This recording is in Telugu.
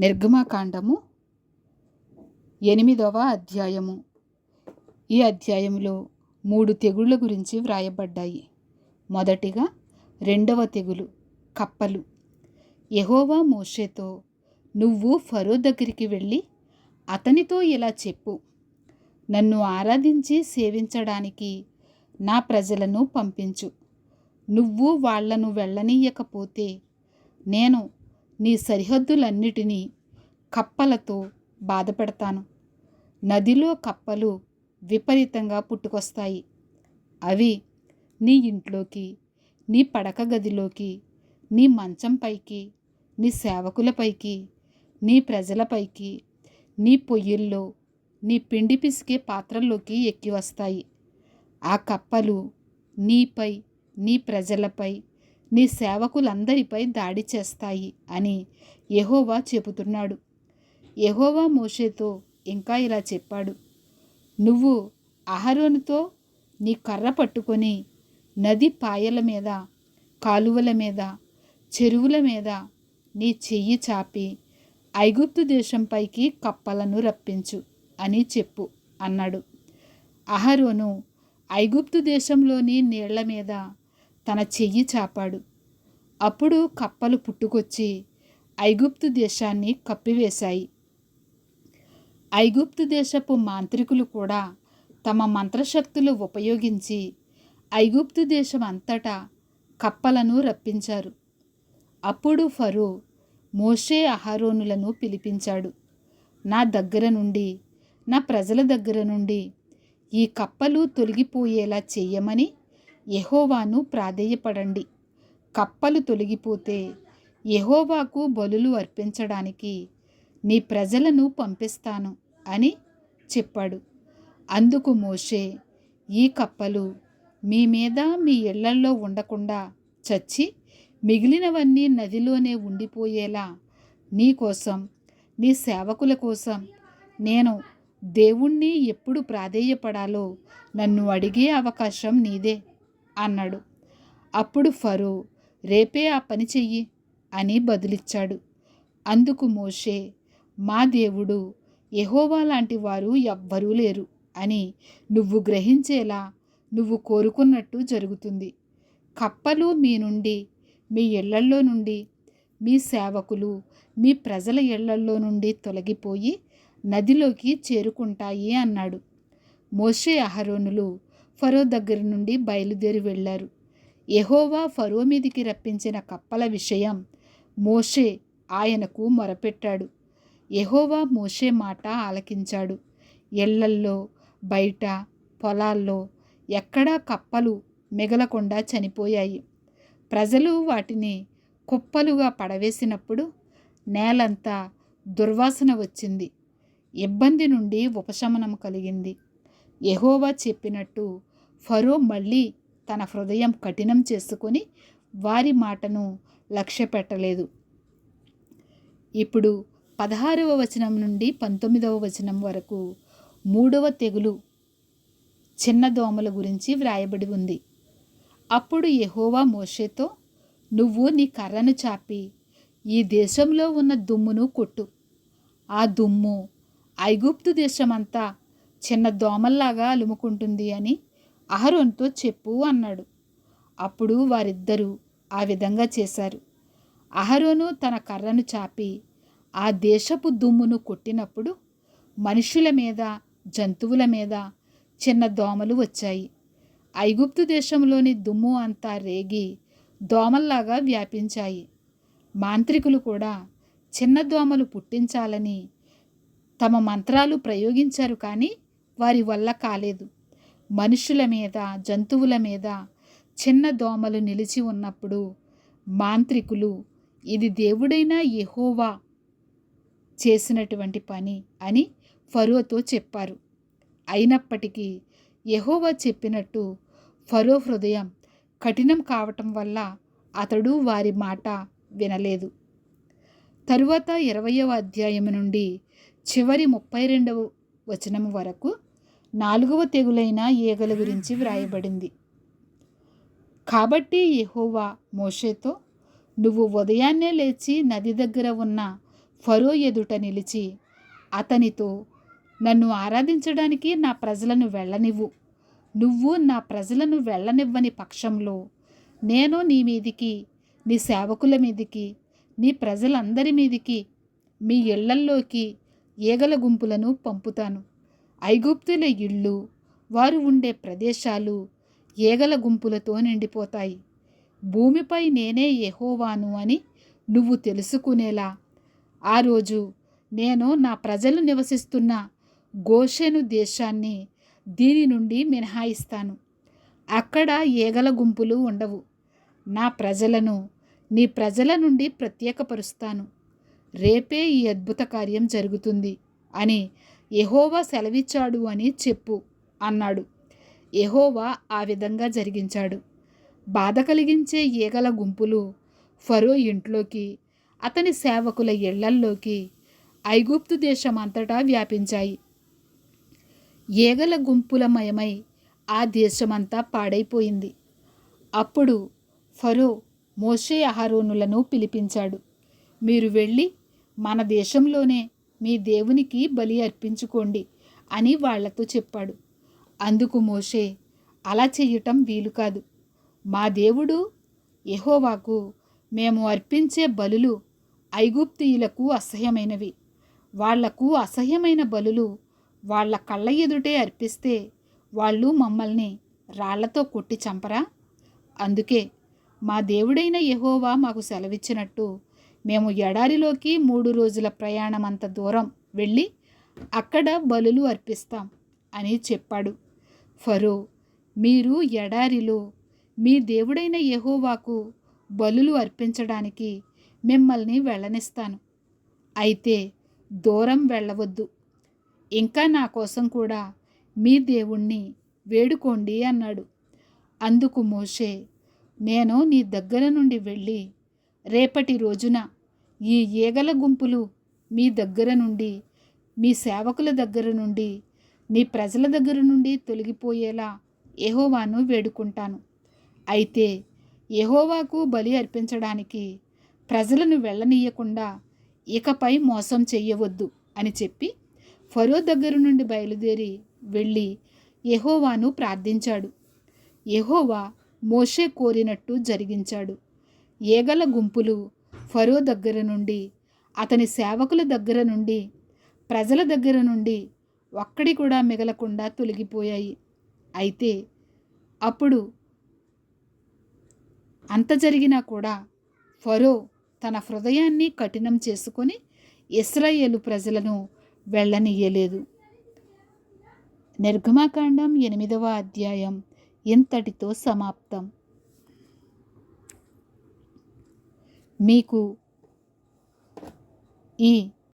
నిర్గమకాండము ఎనిమిదవ అధ్యాయము. ఈ అధ్యాయంలో మూడు తెగుళ్ళ గురించి వ్రాయబడ్డాయి. మొదటిగా రెండవ తెగులు కప్పలు. యహోవా మోషేతో నువ్వు ఫరో దగ్గరికి వెళ్ళి అతనితో ఇలా చెప్పు. నన్ను ఆరాధించి సేవించడానికి నా ప్రజలను పంపించు. నువ్వు వాళ్ళను వెళ్ళనీయకపోతే నేను నీ సరిహద్దులన్నిటినీ కప్పలతో బాధపెడతాను. నదిలో కప్పలు విపరీతంగా పుట్టుకొస్తాయి. అవి నీ ఇంట్లోకి నీ పడక గదిలోకి నీ మంచం పైకి నీ సేవకులపైకి నీ ప్రజలపైకి నీ పొయ్యిల్లో నీ పిండి పిసికే పాత్రల్లోకి ఎక్కి వస్తాయి ఆ కప్పలు నీపై నీ ప్రజలపై నీ సేవకులందరిపై దాడి చేస్తాయి అని యహోవా చెబుతున్నాడు. యహోవా మోషేతో ఇంకా ఇలా చెప్పాడు. నువ్వు అహరోనుతో నీ కర్ర పట్టుకొని నది పాయల మీద కాలువల మీద చెరువుల మీద నీ చెయ్యి చాపి ఐగుప్తు దేశంపైకి కప్పలను రప్పించు అని చెప్పు అన్నాడు. అహరోను ఐగుప్తు దేశంలోని నీళ్ళ మీద తన చెయ్యి చాపాడు. అప్పుడు కప్పలు పుట్టుకొచ్చి ఐగుప్తు దేశాన్ని కప్పివేశాయి. ఐగుప్తు దేశపు మాంత్రికులు కూడా తమ మంత్రశక్తులు ఉపయోగించి ఐగుప్తు దేశం అంతటా కప్పలను రప్పించారు. అప్పుడు ఫరో మోషే అహరోనులను పిలిపించాడు నా దగ్గర నుండి నా ప్రజల దగ్గర నుండి ఈ కప్పలు తొలగిపోయేలా చెయ్యమని యహోవాను ప్రాధేయపడండి. కప్పలు తొలగిపోతే యహోవాకు బలులు అర్పించడానికి నీ ప్రజలను పంపిస్తాను అని చెప్పాడు. అందుకు మోషే ఈ కప్పలు మీ మీద మీ ఇళ్ళల్లో ఉండకుండా చచ్చి మిగిలినవన్నీ నదిలోనే ఉండిపోయేలా నీ కోసం నీ సేవకుల కోసం నేను దేవుణ్ణి ఎప్పుడు ప్రాధేయపడాలో నన్ను అడిగే అవకాశం నీదే అన్నాడు. అప్పుడు ఫరో రేపే ఆ పని చెయ్యి అని బదులిచ్చాడు. అందుకు మోషే మా దేవుడు ఎహోవా లాంటి వారు ఎవ్వరూ లేరు అని నువ్వు గ్రహించేలా నువ్వు కోరుకున్నట్టు జరుగుతుంది. కప్పలు మీ నుండి మీ ఇళ్ళల్లో నుండి మీ సేవకులు మీ ప్రజల ఇళ్ళల్లో నుండి తొలగిపోయి నదిలోకి చేరుకుంటాయి అన్నాడు. మోషే అహరోనులు ఫరో దగ్గర నుండి బయలుదేరి వెళ్ళారు. యహోవా ఫరో మీదికి రప్పించిన కప్పల విషయం మోషే ఆయనకు మొరపెట్టాడు. యహోవా మోషే మాట ఆలకించాడు. ఇళ్ళల్లో బయట పొలాల్లో ఎక్కడా కప్పలు మిగలకుండా చనిపోయాయి. ప్రజలు వాటిని కుప్పలుగా పడవేసినప్పుడు నేలంతా దుర్వాసన వచ్చింది. ఇబ్బంది నుండి ఉపశమనం కలిగింది. ఎహోవా చెప్పినట్టు ఫరో మళ్ళీ తన హృదయం కఠినం చేసుకొని వారి మాటను లక్ష్య పెట్టలేదు ఇప్పుడు పదహారవ వచనం నుండి పంతొమ్మిదవ వచనం వరకు మూడవ తెగులు చిన్న దోమల గురించి వ్రాయబడి ఉంది. అప్పుడు యహోవా మోషేతో నువ్వు నీ కర్రను చాపి ఈ దేశంలో ఉన్న దుమ్మును కొట్టు. ఆ దుమ్ము ఐగుప్తు దేశమంతా చిన్న దోమల్లాగా అలుముకుంటుంది అని అహరోన్తో చెప్పు అన్నాడు. అప్పుడు వారిద్దరూ ఆ విధంగా చేశారు. అహరోను తన కర్రను చాపి ఆ దేశపు దుమ్మును కొట్టినప్పుడు మనుషుల మీద జంతువుల మీద చిన్న దోమలు వచ్చాయి. ఐగుప్తు దేశంలోని దుమ్ము అంతా రేగి దోమల్లాగా వ్యాపించాయి. మాంత్రికులు కూడా చిన్న దోమలు పుట్టించాలని తమ మంత్రాలు ప్రయోగించారు కానీ వారి వల్ల కాలేదు. మనుషుల మీద జంతువుల మీద చిన్న దోమలు నిలిచి ఉన్నప్పుడు మాంత్రికులు ఇది దేవుడైన యెహోవా చేసినటువంటి పని అని ఫరోతో చెప్పారు. అయినప్పటికీ యహోవా చెప్పినట్టు ఫరో హృదయం కఠినం కావటం వల్ల అతడు వారి మాట వినలేదు. తరువాత ఇరవయవ అధ్యాయం నుండి చివరి ముప్పై రెండవ వచనం వరకు నాలుగవ తెగులైన ఈగల గురించి వ్రాయబడింది. కాబట్టి యహోవా మోషేతో నువ్వు ఉదయాన్నే లేచి నది దగ్గర ఉన్న ఫరో ఎదుట నిలిచి అతనితో నన్ను ఆరాధించడానికి నా ప్రజలను వెళ్ళనివ్వు. నువ్వు నా ప్రజలను వెళ్ళనివ్వని పక్షంలో నేను నీ మీదికి నీ సేవకుల మీదికి నీ ప్రజలందరి మీదికి మీ ఇళ్ళల్లోకి ఈగల గుంపులను పంపుతాను. ఐగుప్తుల ఇళ్ళు వారు ఉండే ప్రదేశాలు ఈగల గుంపులతో నిండిపోతాయి. భూమిపై నేనే ఎహోవాను అని నువ్వు తెలుసుకునేలా. ఆ రోజు నేను నా ప్రజలు నివసిస్తున్న గోషెను దేశాన్ని దీని నుండి మినహాయిస్తాను. అక్కడ ఈగల గుంపులు ఉండవు. నా ప్రజలను నీ ప్రజల నుండి ప్రత్యేకపరుస్తాను. రేపే ఈ అద్భుత కార్యం జరుగుతుంది అని యహోవా సెలవిచ్చాడు అని చెప్పు అన్నాడు. యహోవా ఆ విధంగా జరిగించాడు. బాధ కలిగించే ఈగల గుంపులు ఫరో ఇంట్లోకి అతని సేవకుల ఇళ్ళల్లోకి ఐగుప్తు దేశమంతటా వ్యాపించాయి. ఈగల గుంపులమయమై ఆ దేశమంతా పాడైపోయింది. అప్పుడు ఫరో మోషే అహరోనులను పిలిపించాడు మీరు వెళ్ళి మన దేశంలోనే మీ దేవునికి బలి అర్పించుకోండి అని వాళ్ళతో చెప్పాడు. అందుకు మోషే అలా చెయ్యటం వీలు కాదు. మా దేవుడు ఎహోవాకు మేము అర్పించే బలులు ఐగుప్తీయులకు అసహ్యమైనవి. వాళ్ళకు అసహ్యమైన బలులు వాళ్ళ కళ్ళ ఎదుటే అర్పిస్తే వాళ్ళు మమ్మల్ని రాళ్ళతో కొట్టి చంపరా? అందుకే మా దేవుడైన యహోవా మాకు సెలవిచ్చినట్టు మేము ఎడారిలోకి మూడు రోజుల ప్రయాణం అంత దూరం వెళ్ళి అక్కడ బలులు అర్పిస్తాం అని చెప్పాడు. ఫరో మీరు ఎడారిలో మీ దేవుడైన యహోవాకు బలులు అర్పించడానికి మిమ్మల్ని వెళ్ళనిస్తాను. అయితే దూరం వెళ్ళవద్దు. ఇంకా నా కోసం కూడా మీ దేవుణ్ణి వేడుకోండి అన్నాడు. అందుకు మోషే నేను నీ దగ్గర నుండి వెళ్ళి రేపటి రోజున ఈ ఈగల గుంపులు మీ దగ్గర నుండి మీ సేవకుల దగ్గర నుండి మీ ప్రజల దగ్గర నుండి తొలగిపోయేలా ఎహోవాను వేడుకుంటాను. అయితే ఎహోవాకు బలి అర్పించడానికి ప్రజలను వెళ్ళనీయకుండా ఇకపై మోసం చెయ్యవద్దు అని చెప్పి ఫరో దగ్గర నుండి బయలుదేరి వెళ్ళి ఎహోవాను ప్రార్థించాడు. ఎహోవా మోషే కోరినట్టు జరిగించాడు. ఏగల గుంపులు ఫరో దగ్గర నుండి అతని సేవకుల దగ్గర నుండి ప్రజల దగ్గర నుండి ఒక్కడి కూడా మిగలకుండా తొలగిపోయాయి. అయితే అప్పుడు అంత జరిగినా కూడా ఫరో తన హృదయాన్ని కఠినం చేసుకొని ఇస్రాయేలు ప్రజలను వెళ్ళనీయలేదు. నిర్గమాకాండం ఎనిమిదవ అధ్యాయం ఇంతటితో సమాప్తం. మీకు ఈ